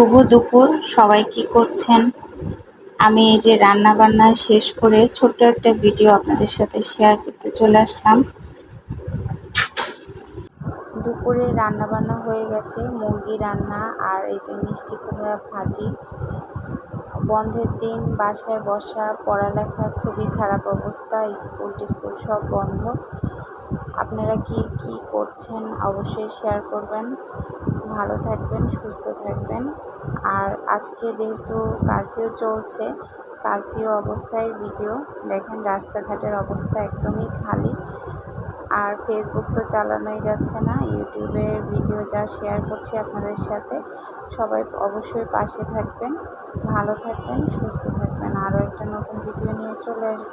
শুভ দুপুর, সবাই কি করছেন? আমি এই যে রান্না বান্না শেষ করে ছোট্ট একটা ভিডিও আপনাদের সাথে শেয়ার করতে চলে আসলাম। দুপুরে রান্না বান্না হয়ে গেছে, মুরগি রান্না আর এই যে মিষ্টি কুমড়া ভাজি। বন্ধের দিন, বাসায় বসা পড়ালেখার খুবই খারাপ অবস্থা স্কুল টিস্কুল সব বন্ধ। আপনারা কি কি করছেন অবশ্যই শেয়ার করবেন। ভালো থাকবেন, সুস্থ থাকবেন। আর আজকে যেহেতু কারফিউ চলছে কারফিউ অবস্থায় ভিডিও দেখেন রাস্তাঘাটের অবস্থা একদমই খালি। আর ফেসবুক তো চালানোই যাচ্ছে না ইউটিউবের ভিডিও যা শেয়ার করছি আপনাদের সাথে, সবাই অবশ্যই পাশে থাকবেন, ভালো থাকবেন, সুস্থ থাকবেন। আরও একটা নতুন ভিডিও নিয়ে চলে আসব।